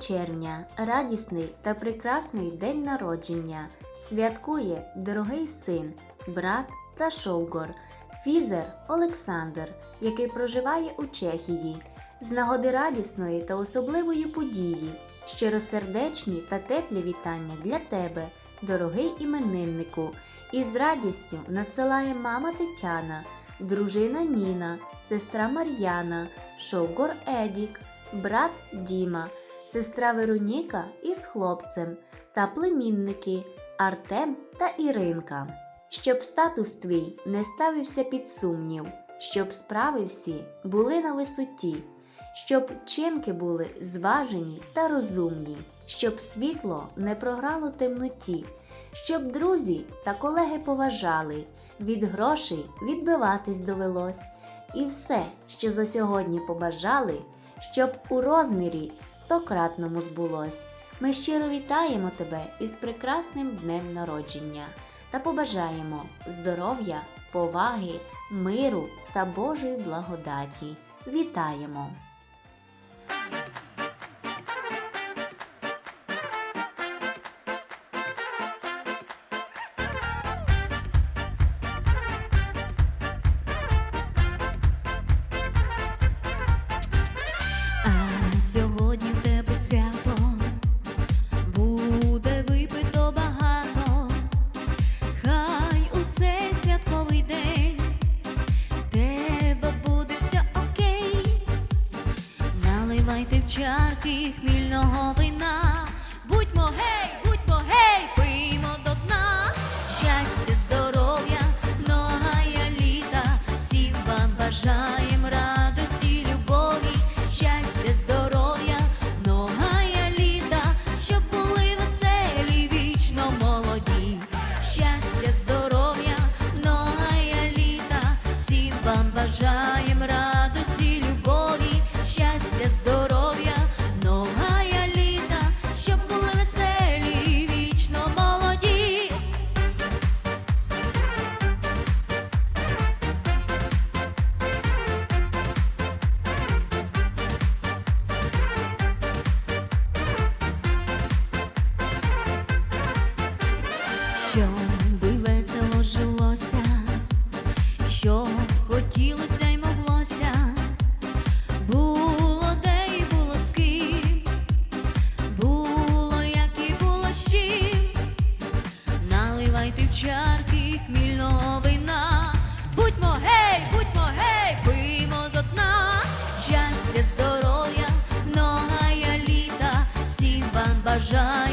червня радісний та прекрасний день народження святкує дорогий син, брат та шовгор, фізер Олександр, який проживає у Чехії. З нагоди радісної та особливої події, щиросердечні та теплі вітання для тебе, дорогий імениннику, і з радістю надсилає мама Тетяна, дружина Ніна, сестра Мар'яна, шовгор Едік, брат Діма, сестра Вероніка із хлопцем та племінники Артем та Іринка. Щоб статус твій не ставився під сумнів, щоб справи всі були на висоті, щоб вчинки були зважені та розумні, щоб світло не програло темноті, щоб друзі та колеги поважали, від грошей відбиватись довелось, і все, що за сьогодні побажали, щоб у розмірі стократному збулось. Ми щиро вітаємо тебе із прекрасним днем народження та побажаємо здоров'я, поваги, миру та Божої благодаті. Вітаємо! Сьогодні в тебе свято, буде випито багато, хай у цей святковий день тебе буде все окей, наливайте в чарки хмільного вина, будьмо гей, будьмо гей, пиймо до дна, щастя, здоров'я, многая літа, всім вам бажаєм бажаєм радості, чарки хмільного вина, будьмо гей, будьмо гей, пиймо до дна, щастя, здоров'я, многая літа, всім вам бажаю.